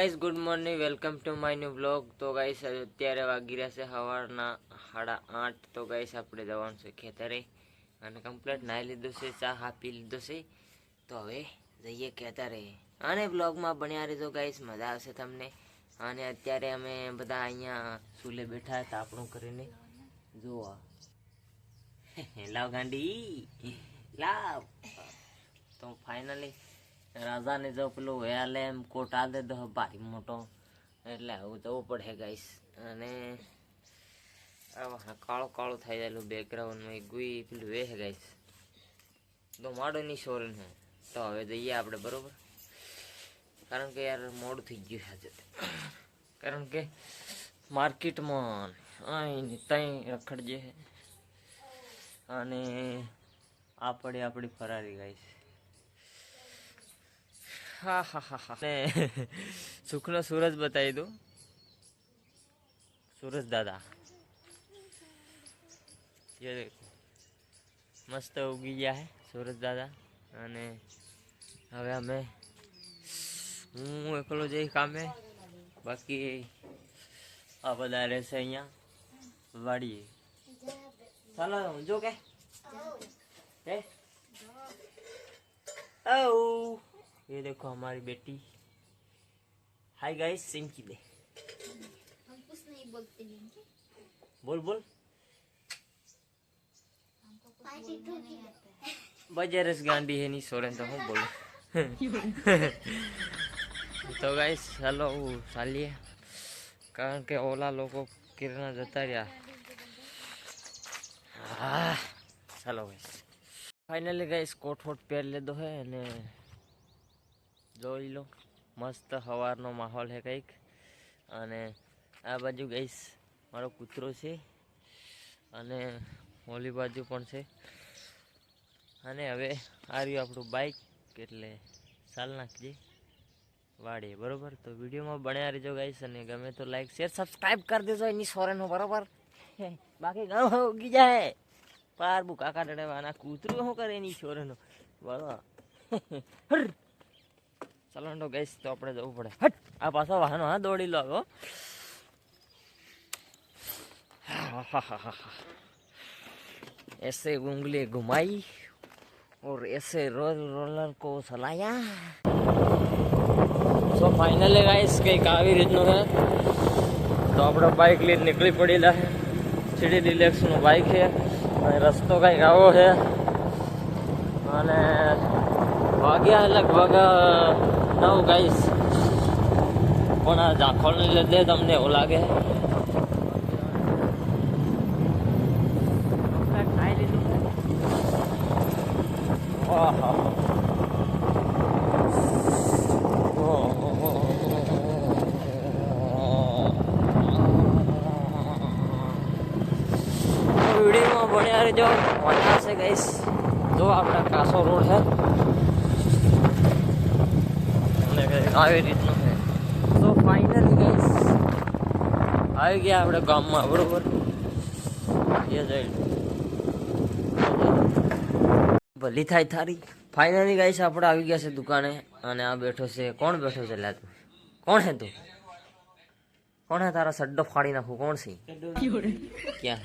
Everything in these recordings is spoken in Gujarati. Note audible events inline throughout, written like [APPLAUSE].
Guys good morning welcome to my new blog તો ગાઈસ અત્યારે વાગી રહ્યા છે સવારના સાડા આઠ. તો ગાઈસ આપણે જવાનું છે ખેતરે અને કમ્પ્લીટ નાહી લીધું છે, ચા હા પી લીધો છે. તો હવે જઈએ ખેતરે. અને બ્લોગમાં ભણ્યા રહેજો ગાઈસ મજા આવશે તમને. અને અત્યારે અમે બધા અહીંયા સુલે બેઠા હતા આપણું કરીને. જોવા [LAUGHS] લાવ ગાંડી. લાવ. તો ફાઇનલી રાજાને જો પેલું વેલે એમ કોટ આ દે દો ભારી મોટો. એટલે આવું જવું પડે ગાઈસ અને કાળું કાળો થઈ ગયેલું બેકગ્રાઉન્ડમાં ગુઈ પેલું વે હે ગાઈસ તો માડો નહીં શોરન હે તો હવે જઈએ આપણે, બરોબર? કારણ કે યાર મોડું થઈ ગયું આજે કારણ કે માર્કેટમાં અહીં ત્યાં રખડજે અને આ પડે આપણી ફરારી ગાઈસ હા હા હા હા ને સુખનો સૂરજ બતાવી દો સૂરજ દાદા ये देखो મસ્ત ઉગી ગયા હે સૂરજ દાદા અને હવે અમે હું એકલો જઈ કામે બાકી આ બધા રહેશે અહીંયા વાડીએ ચાલો જો કે હે ओ ये देखो हमारी बेटी हाय गाइस सिंकी दे हम कुछ नहीं बोलते हैं क्या? बोल बोल हमको कुछ बोलना नहीं आता है बजारस गांडी है नहीं सोरेन तो હું બોલું [LAUGHS] તો ગાઈસ ચાલો હું ચાલીએ કારણ કે ઓલા લોકો કિરણા જતા રહ્યા હા ચાલો ગાઈસ ફાઇનલી ગાઈસ કોટ ફોટ પહેર લીધો હે અને જોઈ લો. મસ્ત સવારનો માહોલ છે કંઈક. અને આ બાજુ ગઈશ મારો કૂતરો છે. અને ઓલી બાજુ પણ છે. અને હવે આ આપણું બાઇક એટલે ચાલ નાખજે. વાડીએ, બરાબર? તો વિડીયોમાં બન્યા રહેજો ગાઈશ અને ગમે તો લાઈક શેર સબસ્ક્રાઈબ કરી દેજો એની સોરેનો, બરાબર? બાકી ગામ ઉગી જાય. પારબુ કાકા ડડવાના કૂતરું શું કરે એની સોરેનો? બરોબર ચાલો તો ગાઈસ તો આપણે જવું પડે હટ આ પાછો વાહનો હા દોડી લો હો ऐसे उंगली घुमाई और ऐसे रोल रोलर को चलाया સો ફાઇનલી ગાઈસ કંઈક આવી રીતનું છે તો આપણે બાઇક લઈને નીકળી પડેલા છે સીડી રિલેક્સનું બાઇક છે અને રસ્તો કંઈક આવો છે અને વાગ્યા લગભગ નવ ગાઈસ પણ આ ઝાખોળને લીધે તમને એવું લાગે વિડીયોમાં ભણ્યા રહેજો મજા છે ગઈશ જો આપણા કાસો રોડ છે અને આવી રીતનું છે. તો ફાઇનલી ગઈશ આવી ગયા આપણે ગામમાં બરોબર? એ જઈ ભલી થાય થારી ફાઇનલી ગાઈસ આપણે આવી ગયા છે દુકાને અને આ બેઠો છે. કોણ બેઠો છે લા તું? કોણ હે તું? કોણ હે તારા સડ્ડો ફાડી નાખું? કોણ છે? ક્યાં?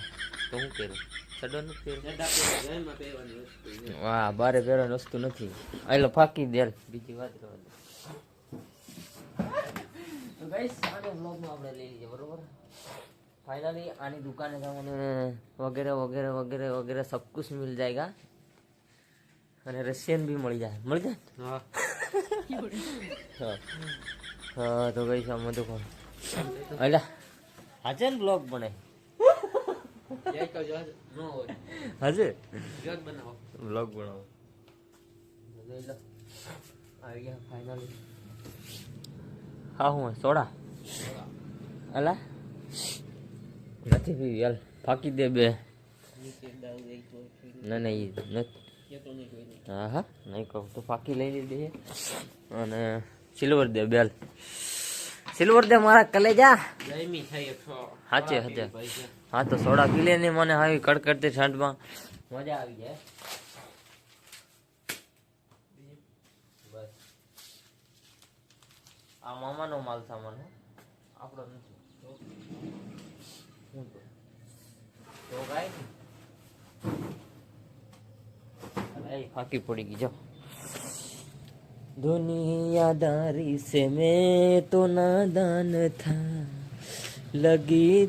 તો હું પહેરું? વાહ બારે પહેરવાની વસ્તુ નથી. એટલે ફાકી દે બીજી વાત દે તો ગાઈસ આને વ્લોગમાં આપણે લઈ લીધે બરોબર? ફાઇનલી આની દુકાને તમને વગેરે વગેરે વગેરે વગેરે સબ કુછ મિલ જાયગા. અને રશિયન બી મળી જાય. મળી જાય? હા. હા. તો ગાઈસ આમ તો કોણ? અલા હાજે બ્લોગ બને. હાજે બ્લોગ બનાવો. આવી ગયા ફાઇનલી હા, હું સોડા. અલા? નથી પીવી યાર ફાકી દે બે. ના ના નથી. હા હા, નહીં કહું. તો ફાકી લઈ છે અને સિલ્વર દે બેલ સિલ્વર દે મારા કલેજા. હાચે હાચે. હા, તો સોડા પી લે ને મને આવી કડકડતી ઠંડમાં. મજા આવી જાય. બસ આ મામાનો માલ સામાન હો આપણો નથી તો શું તો તો કાંઈ નહીં એ ફાકી પડી ગઈ જો દુનિયાદારી સે મેં તો નાદાન થા લગી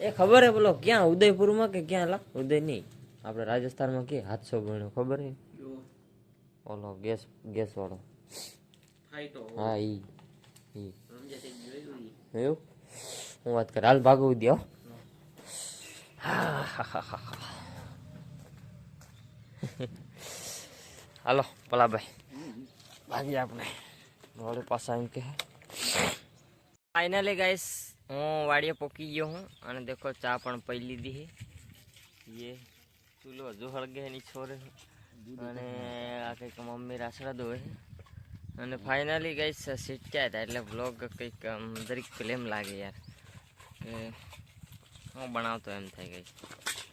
એ ખબર હે બોલો ક્યાં ઉદયપુરમાં કે ક્યાં લા ઉદય નહીં આપણે રાજસ્થાનમાં કે હાથસો ગણ્યો ખબર હે ઓલો ગેસ ગેસ વાળો હા, ઈ. ઈ. એવું? હું વાત કર, હાલ ભાગવું દો [LAUGHS] હાલો, પલાભાઈ. ભાગીએ આપણે. વળી પાછા એમ કે ફાઇનલી ગાઈસ હું વાડીએ પોકી ગયો હું અને દેખો, ચા પણ પી લીધી છે ये ચૂલો હજુ હળગે એની છોરે. અને આ કંઈક મમ્મી રાસડા ધોવે છે અને ફાઇનલી ગાઈસ સીટ્યા હતા એટલે બ્લોગ કંઈક દરેક ફિલ્મ લાગે યાર. કે હું બનાવતો એમ થઈ ગઈ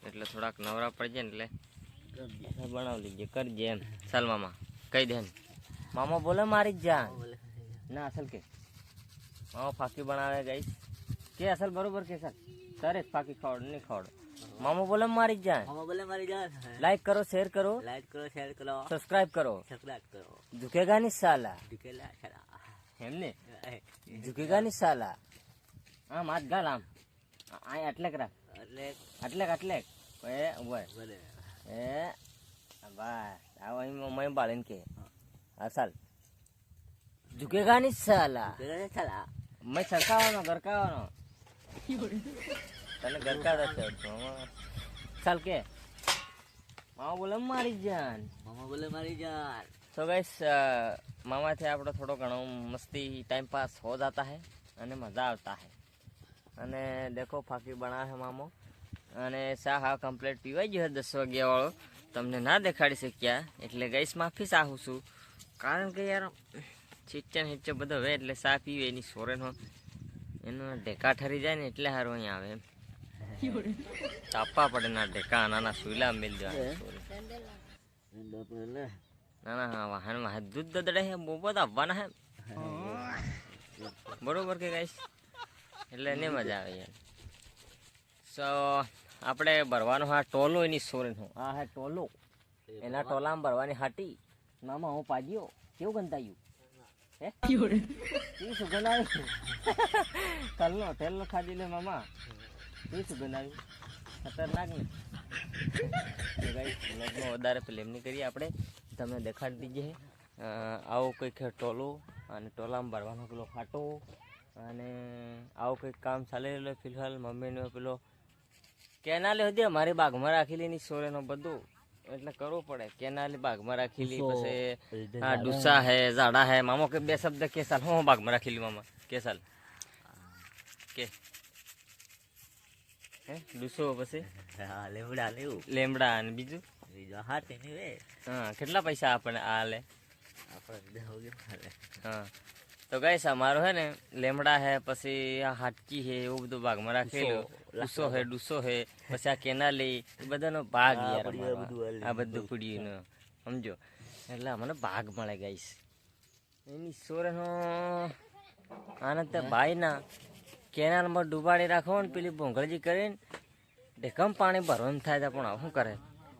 એટલે થોડાક નવરા પડી જાય ને એટલે બનાવી લીજે કરજે એમ. ચાલ મામા કહી દે. મામા બોલે મારી જ જાન. ના અસલ કે. મામા ફાકી બનાવે ગઈ કે અસલ બરોબર કે સર તારે જ ફાકી ખાવડ નહીં ખાવડ. મામો બોલે મારી જાય. મામો બોલે મારી જાય લાઈક કરો શેર કરો. લાઈક કરો શેર કરો. સબસ્ક્રાઇબ કરો. સબસ્ક્રાઇબ કરો. ઝુકેગા ની સાલા. ઝુકેલા સાલા. એમને ઝુકેગા ની સાલા. હા માત ગાલ આમ. આ અટલેક રાખ. અટલેક અટલેક અટલેક એ ઊભા એ બસ. આવો અહીં મમ્મી બાળન કે. હા. સાલ ઝુકેગા ની સાલા. ઝુકેગા ની સાલા. મેં સરકાવાનો ગરકાવાનો. તને ગરકા રાખે ચાલ કે. મામા બોલે મારી જાન. મામા બોલે મારી જાન. તો ગાઈસ મામાથી આપણો થોડો ઘણો મસ્તી ટાઈમ પાસ હો જતા હે અને મજા આવતા હે. અને દેખો ફાકી બના હે મામો. અને સા હા કમ્પ્લેટ પીવાઈ ગયો દસ વાગ્યા વાળો તમને ના દેખાડી શક્યા. એટલે ગઈસ માફી ચાહું છું. કારણ કે યાર છીચન હિચ્ચો બધો હોય એટલે સા પીવે એની સોરેનો એનો ઢેકા ઠરી જાય ને એટલે સારું અહીંયા આવે એમ. તાપવા પડે ના ઢેકા નાના સુઈલા મેલ દેવાના ના ના હા વાહનમાં દૂધ દદડે હે બહુ બધા આવવાના હે બરોબર કે ગાઈશ એટલે એને મજા આવે યાર સો આપણે ભરવાનો હા ટોલો એની સોરેનો આ હે ટોલો એના ટોલામાં ભરવાની હાટી મામા હું પાજ્યો કેવું ગંધાયું હે શું ગંધાયું કલનો તેલ તેલનો ખાધી લે મામા કેવી સુગંધ આવી ખતરનાક ને? guys, વધારે ફિલ્મ નહીં કરીએ આપણે. તમને દેખાડી દીજે. આવો કંઈક ટોલો અને ટોલામાં ભરવાનો પેલો ફાટો અને આવું કંઈક કામ ચાલી રહેલું ફિલહાલ મમ્મીનો પેલો કેનાલે હતી મારી બાગમાં રાખેલી ની સોરેનો બધું. એટલે કરવું પડે. કેનાલી બાગમાં રાખેલી પછી હા ડુસા હે ઝાડા હે. મામો કે બે શબ્દ કે સાલ હું બાગમાં રાખેલી મામા. કે સાલ કે. હે ડુસો પછી? હા લેમડા લેવું. લેમડા અને બીજું? બીજો હાથ તેની વે. હા કેટલા પૈસા આપણને આ લે? આપણે હા તો ગાઈસ અમારો હે ને લેમડા હે પછી આ હાટકી હે એવું બધું ભાગમાં રાખેલું. ડુસો હે ડુસો હે પછી આ કેનાલી એ બધાનો ભાગ આ યાર બધું આ બધું પીડ્યું સમજો? એટલે અમને ભાગ મળે ગાઈસ. એની સોરેનો આનંદ તે ભાઈના. કેનાલમાં ડૂબાડી રાખો ને પેલી ભોંગળજી કરીને ઢેકમ પાણી ભરવાનું થાય છે પણ શું કરે?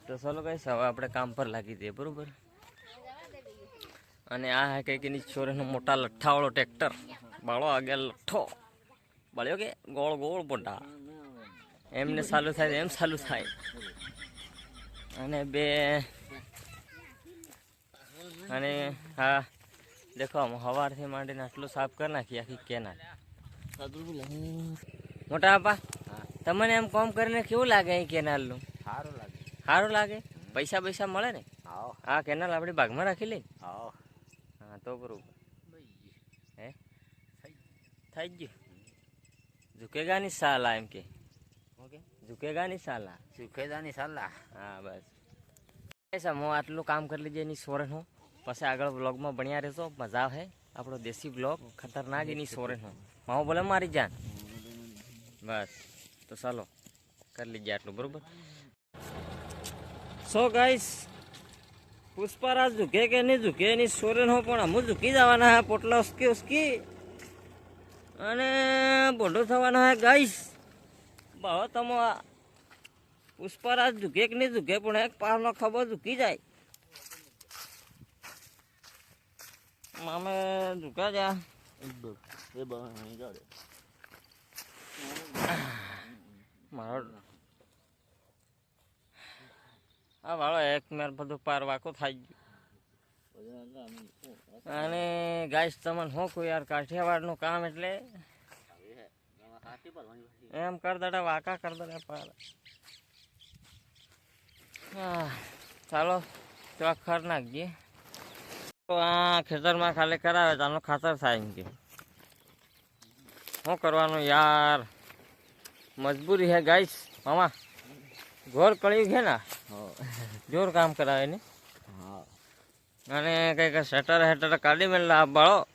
તો ચાલો કઈ હવે આપણે કામ પર લાગી દઈએ બરાબર? અને આ હા કંઈક એની છોરીનો મોટા લઠ્ઠાવાળો ટ્રેક્ટર. બાળો આગળ લઠ્ઠો. બળ્યો કે? ગોળ ગોળ મોટા. એમને સારું થાય એમ સારું થાય. અને બે અને હા, દેખો સવારથી માંડીને આટલું સાફ કરી નાખી આખી કેનાલ. મોટા બાપા તમને એમ કોમ કરીને કેવું લાગે અહીં કેનાલનું? સારું લાગે. સારું લાગે? પૈસા પૈસા મળે ને? હા કેનાલ આપણી ભાગમાં રાખી લઈ હા તો બરોબર. હે? થઈ ગયું. ઝુકેગા ની સાલા એમ કે. ઓકે ઝુકેગા ની સાલા. ઝુકેગા ની સાલા. હા બસ. પૈસા હું આટલું કામ કરી લીધે એની સોરેન હું. પછી આગળ બ્લોગમાં ભણ્યા રહેશો મજા આવે. આપણો દેશી બ્લોગ ખતરનાક એની સોરેન હું. મામો બોલે મારી જાન બસ, તો ચાલો, કરી લીજે આટલું, બરોબર? સો ગાઈસ પુષ્પારાજ ઝૂકે કે નહીં ઝૂકે, એની સોરેન હો પણ અમુક ઝૂકી જવાના હે, પોટલા ઉસકી ઉસકી. અને બોઢો થવાના હે ગાઈસ ભાવ તમો પુષ્પારાજ ઝૂકે કે નહીં ઝૂકે, પણ એક પારનો ખબર ઝૂકી જાય. મામે ઝૂકા જા. એ બહુ જાડે મારો આ વાળો એક મેર બધું પાર વાકો થાય ગયું. અને ગાઈસ તમને શું કહું યાર કાઠિયાવાડનું કામ એટલે એમ કર દડા વાકા કર દડા પાર. હા, ચાલો ચોક ખર નાખજે. ખેતરમાં ખાલી કરાવે તો ખાતર થાય કે. શું કરવાનું યાર? મજબૂરી હે ગાઈસ, મામા. ઘોર કળ્યું છે ને? જોર કામ કરાવે ને. અને કંઈક શટર હેટર કાઢી મેં આ બાળો.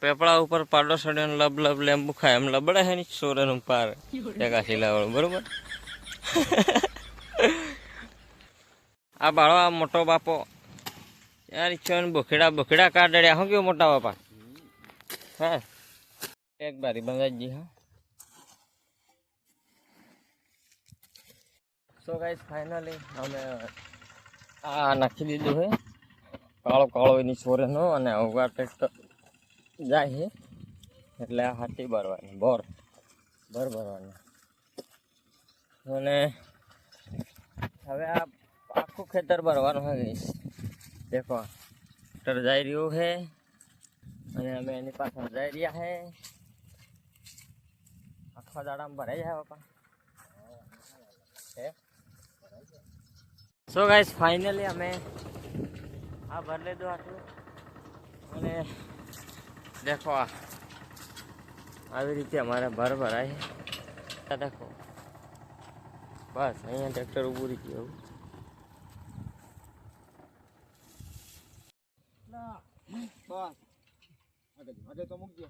પેપડા ઉપર પાડો સડ્યો લબ લબ લેંબુ ખાય. એમ લબડે છે ને સોરન પાર. ટકા શીલાવાળું બરોબર? [LAUGHS] આ બાળો આ મોટો બાપો યાર, ઈચ્છો ને બોખેડા બોખેડા કાઢડ્યા હું કેવું મોટા બાપા? હા. એક બારી બંગાજી હા. સો ગાઈસ ફાઇનલી અમે આ નાખી દીધું હે. કાળો કાળો એની છોરેનો અને ઉગા ટ્રેક્ટર જાય છે એટલે આ હાથી ભરવાની. બોર ભર ભરવાની. અને હવે આ આખું ખેતર ભરવાનું હોય ગઈશ દેખો ટ્રેક્ટર જઈ રહ્યું છે અને અમે એની પાછળ જઈ રહ્યા છે આખા દાડામાં ભરાઈ જાય બાપા સો ગાઈસ ફાઇનલી અમે આ ભર લીધું આટલું અને દેખો આવી રીતે અમારે ભર ભરાય દેખો બસ, અહીંયા ટ્રેક્ટર ઊભું રહી ગયું બસ. આગળ આગળ તો મૂકજો.